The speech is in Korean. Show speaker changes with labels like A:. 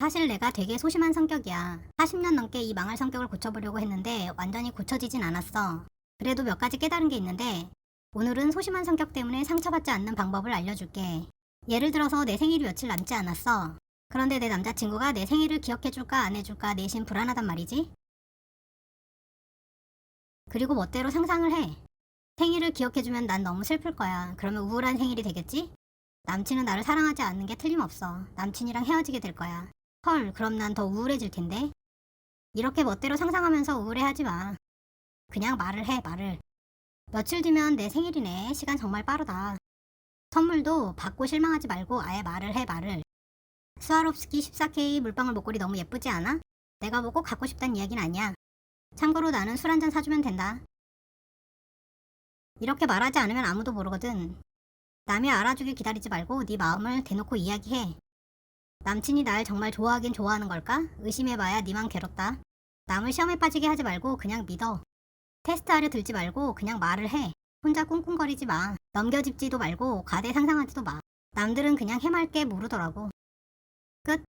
A: 사실 내가 되게 소심한 성격이야. 40년 넘게 이 망할 성격을 고쳐보려고 했는데 완전히 고쳐지진 않았어. 그래도 몇 가지 깨달은 게 있는데 오늘은 소심한 성격 때문에 상처받지 않는 방법을 알려줄게. 예를 들어서 내 생일이 며칠 남지 않았어. 그런데 내 남자친구가 내 생일을 기억해줄까 안 해줄까 내심 불안하단 말이지. 그리고 멋대로 상상을 해. 생일을 기억해주면 난 너무 슬플 거야. 그러면 우울한 생일이 되겠지? 남친은 나를 사랑하지 않는 게 틀림없어. 남친이랑 헤어지게 될 거야. 헐, 그럼 난 더 우울해질 텐데. 이렇게 멋대로 상상하면서 우울해하지 마. 그냥 말을 해, 말을. 며칠 뒤면 내 생일이네. 시간 정말 빠르다. 선물도 받고 실망하지 말고 아예 말을 해, 말을. 스와롭스키 14K 물방울 목걸이 너무 예쁘지 않아? 내가 보고 갖고 싶단 이야기는 아니야. 참고로 나는 술 한 잔 사주면 된다. 이렇게 말하지 않으면 아무도 모르거든. 남이 알아주길 기다리지 말고 네 마음을 대놓고 이야기해. 남친이 날 정말 좋아하긴 좋아하는 걸까? 의심해봐야 니만 괴롭다. 남을 시험에 빠지게 하지 말고 그냥 믿어. 테스트 하려 들지 말고 그냥 말을 해. 혼자 꿍꿍거리지 마. 넘겨짚지도 말고 과대 상상하지도 마. 남들은 그냥 해맑게 모르더라고. 끝.